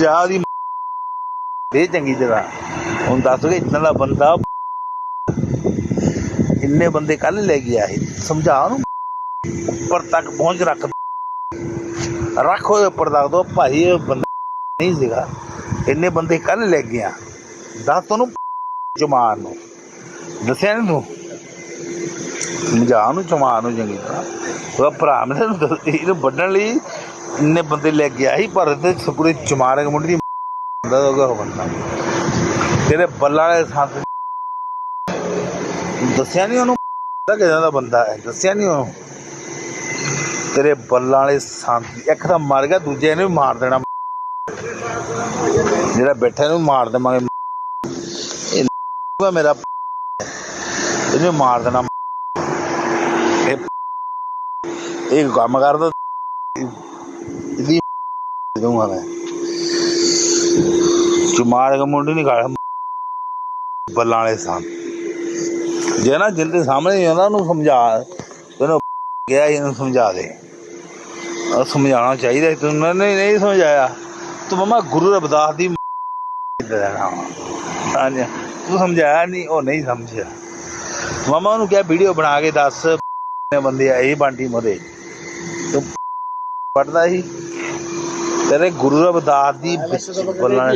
ਜਾ ਦੀ ਦੇ ਚੰਗੀ ਤਰ੍ਹਾਂ ਹੁਣ ਦੱਸ ਕੇ ਇਤਨਾ ਦਾ ਬੰਦਾ ਇੰਨੇ ਬੰਦੇ ਕੱਲ ਲੈ ਗਿਆ ਇਹ ਸਮਝਾ ਉਹਨੂੰ ਉੱਪਰ ਤੱਕ ਪਹੁੰਚ ਰੱਖ ਰੱਖੋ ਉੱਪਰ ਰੱਖ ਦੋ। ਭਾਈ, ਇਹ ਬੰਦਾ ਨਹੀਂ ਸੀਗਾ। ਇੰਨੇ ਬੰਦੇ ਕੱਲ ਲੈ ਗਿਆ ਦੱਸ ਤੈਨੂੰ ਜਮਾਨ ਨੂੰ ਦੱਸਿਆ ਨੀ ਤੂੰ? ਸਮਝਾ ਨੂੰ ਜਮਾਨ ਨੂੰ ਚੰਗੀ ਤਰ੍ਹਾਂ। ਉਹਦਾ ਭਰਾ ਨੇ ਇਹਨੂੰ ਵੱਢਣ ਲਈ ਇੰਨੇ ਬੰਦੇ ਲੈ ਕੇ ਸੀ, ਪਰ ਤੇ ਪੂਰੇ ਚਮਾਰ ਮੁੰਡੇ ਦੀ ਦਾ ਹੋਗਾ ਬੰਦਾ। ਤੇਰੇ ਬੱਲਾ ਵਾਲੇ ਸੰਤ ਦੱਸਿਆ ਨਹੀਂ ਉਹਨੂੰ ਦਾ ਕਿਦਾਂ ਦਾ ਬੰਦਾ ਹੈ, ਦੱਸਿਆ ਨਹੀਂ ਉਹਨੂੰ। ਤੇਰੇ ਬੱਲਾ ਵਾਲੇ ਸੰਤ ਇੱਕ ਤਾਂ ਮਰ ਗਿਆ, ਦੂਜੇ ਨੇ ਵੀ ਮਾਰ ਦੇਣਾ। ਜਿਹੜਾ ਬੈਠਾ ਇਹਨੂੰ ਮਾਰ ਦੇਵਾਂਗੇ। ਇਹ ਮੇਰਾ ਇਹਨੂੰ ਮਾਰ ਦੇਣਾ। ਇਹ ਕੰਮ ਕਰਦਾ। ਦੂੰਗਾ ਮੈਂ। ਚੁਮਾਰ ਕੇ ਮੁੰਡੇ ਨਹੀਂ ਕਾਲ ਬੱਲਾਂ ਵਾਲੇ ਸਾਂ ਜੇ ਨਾ ਜਿੰਦੇ ਸਾਹਮਣੇ ਹੀ ਆਉਂਦਾ ਉਹਨੂੰ ਸਮਝਾ ਗਿਆ ਇਹਨੂੰ ਸਮਝਾ ਦੇ। ਉਹ ਸਮਝਾਉਣਾ ਚਾਹੀਦਾ ਤੂੰ ਨਹੀਂ ਨਹੀਂ ਸਮਝਾਇਆ। ਤੂੰ ਮਮਾ ਗੁਰੂ ਰਵਿਦਾਸ ਦੀ ਦੇਣਾ ਹਾਂਜੀ। ਤੂੰ ਸਮਝਾਇਆ ਨਹੀਂ ਉਹ ਨਹੀਂ ਸਮਝਿਆ। ਮਮਾ ਉਹਨੂੰ ਕਿਹਾ, ਵੀਡੀਓ ਬਣਾ ਕੇ ਦੱਸ। ਕਿੰਨੇ ਬੰਦੇ ਆਏ ਬਾਂਟੀ ਮੋਰੇ ਤੂੰ ਪੜਦਾ ਸੀ। ਤੇਰੇ ਗੁਰੂ ਰਵਿਦਾਸ ਦੀ ਬੱਲਾਂ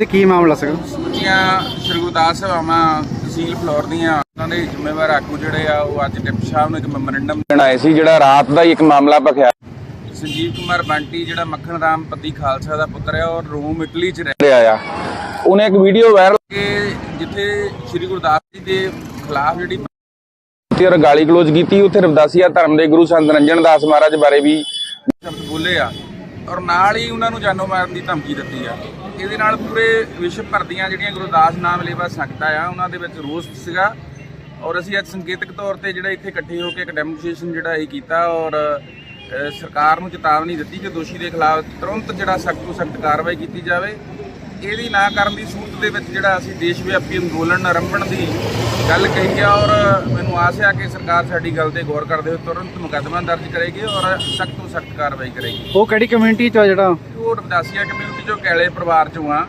ਤੇ ਕੀ ਮਾਮਲਾ ਸੀਗਾ? ਸਮੁੱਚੀਆਂ ਸ਼੍ਰੀ ਗੁਰਦਾਸ ਸਭਾਵਾਂ ਤਹਿਸੀਲ ਫਲੋਰ ਦੀਆਂ ਉਹਨਾਂ ਦੇ ਜ਼ਿੰਮੇਵਾਰ ਆਗੂ ਜਿਹੜੇ ਆ ਉਹ ਅੱਜ ਡਿਪਟੀ ਸਾਹਿਬ ਨੂੰ ਇੱਕ ਮੈਮੋਰੰਡਮ ਦੇਣ ਆਏ ਸੀ ਜਿਹੜਾ ਰਾਤ ਦਾ ਹੀ ਇੱਕ ਮਾਮਲਾ ਭਖਿਆ। ਸੰਜੀਵ ਕੁਮਾਰ ਬੰਟੀ ਜਿਹੜਾ ਮੱਖਣ ਰਾਮ ਪਤੀ ਖਾਲਸਾ ਦਾ ਪੁੱਤਰ ਹੈ ਔਰ ਰੋਮ ਇਟਲੀ 'ਚ ਰਹਿ ਰਿਹਾ ਆ ਉਹਨੇ ਇੱਕ ਵੀਡੀਓ ਵਾਇਰਲ ਕਿ ਜਿੱਥੇ ਸ਼੍ਰੀ ਗੁਰਦਾਸ ਜੀ ਦੇ ਖਿਲਾਫ ਜਿਹੜੀ ਤੇ ਔਰ ਗਾਲੀ ਗਲੋਚ ਕੀਤੀ ਉੱਥੇ ਰਵਦਾਸੀਆ ਧਰਮ ਦੇ ਗੁਰੂ ਸੰਤ ਰੰਜਨ ਦਾਸ ਮਹਾਰਾਜ ਬਾਰੇ ਵੀ ਸ਼ਬਦ ਬੋਲੇ ਆ। ਔਰ ਨਾਲ ਹੀ ਉਹਨਾਂ ਨੂੰ ਜਾਨੋਂ ਮਾਰਨ ਦੀ ਧਮਕੀ ਦਿੱਤੀ ਆ। ਇਹਦੇ ਨਾਲ ਪੂਰੇ ਵਿਸ਼ਵ ਭਰ ਦੀਆਂ ਜਿਹੜੀਆਂ ਗੁਰਦਾਸ ਨਾਮ ਲੇਵਾ ਸੰਗਤਾਂ ਆ, ਉਹਨਾਂ ਦੇ ਵਿੱਚ ਰੋਸ ਸੀਗਾ। ਔਰ ਅਸੀਂ ਅੱਜ ਸੰਕੇਤਕ ਤੌਰ ਤੇ ਜਿਹੜਾ ਇੱਥੇ ਇਕੱਠੇ ਹੋ ਕੇ ਇੱਕ ਡੈਮੋਨਸਟ੍ਰੇਸ਼ਨ ਜਿਹੜਾ ਇਹ ਕੀਤਾ ਔਰ ਸਰਕਾਰ ਨੂੰ ਚੇਤਾਵਨੀ ਦਿੱਤੀ ਕਿ ਦੋਸ਼ੀ ਦੇ ਖਿਲਾਫ ਤੁਰੰਤ ਜਿਹੜਾ ਸਖਤ ਤੋਂ ਸਖਤ ਕਾਰਵਾਈ ਕੀਤੀ ਜਾਵੇ। ਇਹਦੀ ਨਾ ਕਰਨ ਦੀ ਸੂਰਤ ਦੇ ਵਿੱਚ ਜਿਹੜਾ ਅਸੀਂ ਦੇਸ਼ ਵਿਆਪੀ ਅੰਦੋਲਨ ਆਰੰਭਣ ਦੀ ਗੱਲ ਕਹੀ ਆ ਔਰ ਮੈਨੂੰ ਆਸ ਹੈ ਕਿ ਸਰਕਾਰ ਸਾਡੀ ਗੱਲ ਤੇ ਗੌਰ ਕਰਦੇ ਹੋਏ ਤੁਰੰਤ ਮੁਕੱਦਮਾ ਦਰਜ ਕਰੇਗੀ ਔਰ ਸਖਤ ਤੋਂ ਸਖਤ ਕਾਰਵਾਈ ਕਰੇਗੀ। ਉਹ ਕਿਹੜੀ ਕਮਿਊਨਿਟੀ ਚ ਜਿਹੜਾ? ਉਹ ਰਵਦਾਸੀਆ ਕਮਿਊਨਿਟੀ ਚੋਂ ਕੈਲੇ ਪਰਿਵਾਰ ਚੋਂ ਆ।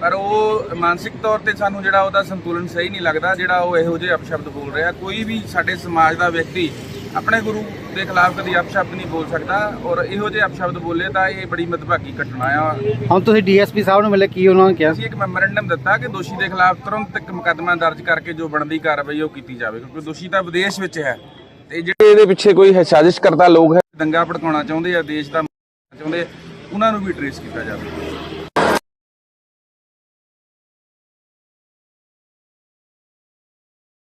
ਪਰ ਉਹ ਮਾਨਸਿਕ ਤੌਰ ਤੇ ਸਾਨੂੰ ਜਿਹੜਾ ਉਹਦਾ ਸੰਤੁਲਨ ਸਹੀ ਨਹੀਂ ਲੱਗਦਾ ਜਿਹੜਾ ਉਹ ਇਹੋ ਜਿਹੇ ਅਪਸ਼ਬਦ ਬੋਲ ਰਿਹਾ। ਕੋਈ ਵੀ ਸਾਡੇ ਸਮਾਜ ਦਾ ਵਿਅਕਤੀ ਆਪਣੇ ਗੁਰੂ ਦੇ ਖਿਲਾਫ ਕਦੀ ਅਪਸ਼ਬਦ ਨਹੀਂ ਬੋਲ ਸਕਦਾ ਔਰ ਇਹੋ ਜਿਹੇ ਅਪਸ਼ਬਦ ਬੋਲੇ ਤਾਂ ਇਹ ਬੜੀ ਮਤਭਾਗੀ ਘਟਨਾ ਆ। ਹੁਣ ਤੁਸੀਂ ਡੀਐਸਪੀ ਸਾਹਿਬ ਨੂੰ ਮਿਲੇ ਕੀ ਉਹਨਾਂ ਨੇ ਕਿਹਾ? ਅਸੀਂ ਇੱਕ ਮੈਮੋਰੰਡਮ ਦਿੱਤਾ ਕਿ ਦੋਸ਼ੀ ਦੇ ਖਿਲਾਫ ਤੁਰੰਤ ਇੱਕ ਮੁਕੱਦਮਾ ਦਰਜ ਕਰਕੇ ਜੋ ਬਣਦੀ ਕਾਰਵਾਈ ਉਹ ਕੀਤੀ ਜਾਵੇ ਕਿਉਂਕਿ ਦੋਸ਼ੀ ਤਾਂ ਵਿਦੇਸ਼ ਵਿੱਚ ਹੈ। ਤੇ ਜਿਹੜੇ ਇਹਦੇ ਪਿੱਛੇ ਕੋਈ ਹੈ ਸਾਜ਼ਿਸ਼ ਕਰਤਾ ਲੋਕ ਹੈ? ਦੰਗਾ ਭੜਕਾਉਣਾ ਚਾਹੁੰਦੇ ਆ ਦੇਸ਼ ਦਾ ਚਾਹੁੰਦੇ ਉਹਨਾਂ ਨੂੰ ਵੀ ਟ੍ਰੇਸ ਕੀਤਾ ਜਾਵੇ।